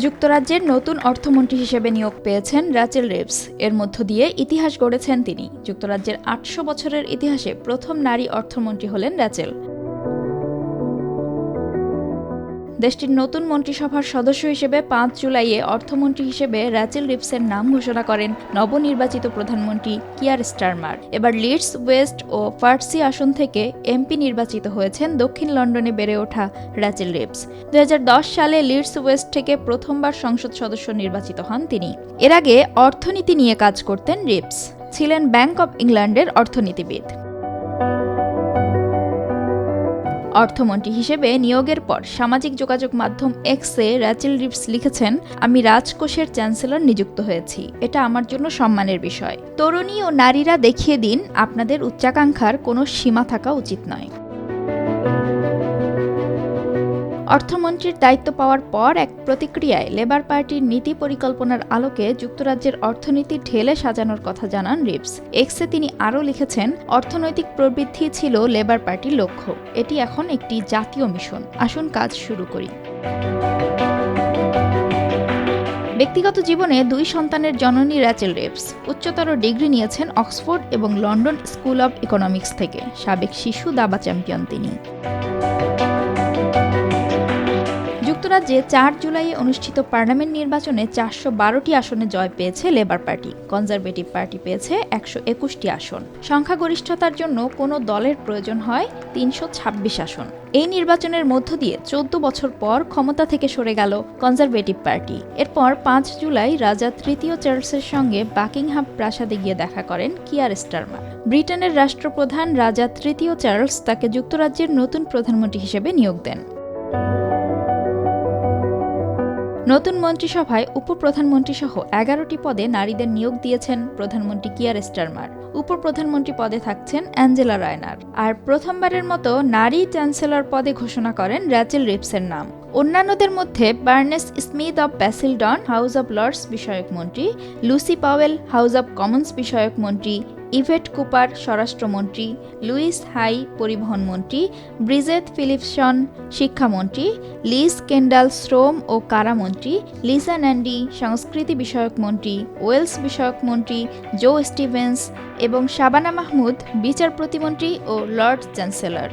যুক্তরাজ্যের নতুন অর্থমন্ত্রী হিসেবে নিয়োগ পেয়েছেন রাচেল রেভস। এর মধ্য দিয়ে ইতিহাস গড়েছেন তিনি। যুক্তরাজ্যের আটশো বছরের ইতিহাসে প্রথম নারী অর্থমন্ত্রী হলেন র্যাচেল দেশটির নতুন মন্ত্রিসভার সদস্য হিসেবে পাঁচ জুলাইয়ে অর্থমন্ত্রী হিসেবে র্যাচেল রিপসের নাম ঘোষণা করেন নবনির্বাচিত প্রধানমন্ত্রী কিয়ার স্টারমার। এবার লিডস, ওয়েস্ট ও ফার্সি আসন থেকে এমপি নির্বাচিত হয়েছেন দক্ষিণ লন্ডনে বেড়ে ওঠা র্যাচেল রিপস দু হাজার দশ সালে লিডস, ওয়েস্ট থেকে প্রথমবার সংসদ সদস্য নির্বাচিত হন তিনি। এর আগে অর্থনীতি নিয়ে কাজ করতেন রিপস ছিলেন ব্যাংক অব ইংল্যান্ডের অর্থনীতিবিদ। অর্থমন্ত্রী হিসেবে নিয়োগের পর সামাজিক যোগাযোগ মাধ্যম এক্সে র্যাচেল রিপস লিখেছেন, আমি রাজকোষের চ্যান্সেলর নিযুক্ত হয়েছি। এটা আমার জন্য সম্মানের বিষয়। তরুণী ও নারীরা দেখিয়ে দিন, আপনাদের উচ্চাকাঙ্ক্ষার কোনো সীমা থাকা উচিত নয়। অর্থমন্ত্রীর দায়িত্ব পাওয়ার পর এক প্রতিক্রিয়ায় লেবার পার্টির নীতি পরিকল্পনার আলোকে যুক্তরাজ্যের অর্থনীতি ঢেলে সাজানোর কথা জানান রিপস এক্সে তিনি আরও লিখেছেন, অর্থনৈতিক প্রবৃদ্ধি ছিল লেবার পার্টির লক্ষ্য। এটি এখন একটি জাতীয় মিশন। আসুন কাজ শুরু করি। ব্যক্তিগত জীবনে দুই সন্তানের জননী র্যাচেল রেপস উচ্চতর ডিগ্রি নিয়েছেন অক্সফোর্ড এবং লন্ডন স্কুল অব ইকোনমিক্স থেকে। সাবেক শিশু দাবা চ্যাম্পিয়ন তিনি। যুক্তরাজ্যে চার জুলাইয়ে অনুষ্ঠিত পার্লামেন্ট নির্বাচনে চারশো বারোটি আসনে জয় পেয়েছে লেবার পার্টি। কনজারভেটিভ পার্টি পেয়েছে একশো একুশটি আসন। সংখ্যাগরিষ্ঠতার জন্য কোনো দলের প্রয়োজন হয় তিনশো ছাব্বিশ আসন। এই নির্বাচনের মধ্য দিয়ে চোদ্দ বছর পর ক্ষমতা থেকে সরে গেল কনজারভেটিভ পার্টি। এরপর পাঁচ জুলাই রাজা তৃতীয় চার্লসের সঙ্গে বাকিংহাম প্রাসাদে গিয়ে দেখা করেন কিয়ার স্টারমার। ব্রিটেনের রাষ্ট্রপ্রধান রাজা তৃতীয় চার্লস তাকে যুক্তরাজ্যের নতুন প্রধানমন্ত্রী হিসেবে নিয়োগ দেন। নতুন মন্ত্রিসভায় উপপ্রধানমন্ত্রী সহ এগারোটি পদে নারীদের নিয়োগ দিয়েছেন প্রধানমন্ত্রী কিয়ার স্টারমার। উপপ্রধানমন্ত্রী পদে থাকছেন অ্যাঞ্জেলা রায়নার। আর প্রথমবারের মতো নারী চ্যান্সেলর পদে ঘোষণা করেন র্যাচেল রিপসের নাম। অন্যান্যদের মধ্যে Baroness Smith of Basildon House of Lords বিষয়ক মন্ত্রী, Lucy Powell, House of Commons বিষয়ক মন্ত্রী ইভেট কুপার স্বরাষ্ট্রমন্ত্রী, লুইস হাই পরিবহন মন্ত্রী ব্রিজেত ফিলিপসন শিক্ষামন্ত্রী লিস কেন্ডাল শ্রম ও কারামন্ত্রী লিসা ন্যান্ডি সংস্কৃতি বিষয়ক মন্ত্রী, ওয়েলস বিষয়ক মন্ত্রী, জো স্টিভেন্স এবং শাবানা মাহমুদ বিচার প্রতিমন্ত্রী ও লর্ড চ্যান্সেলর।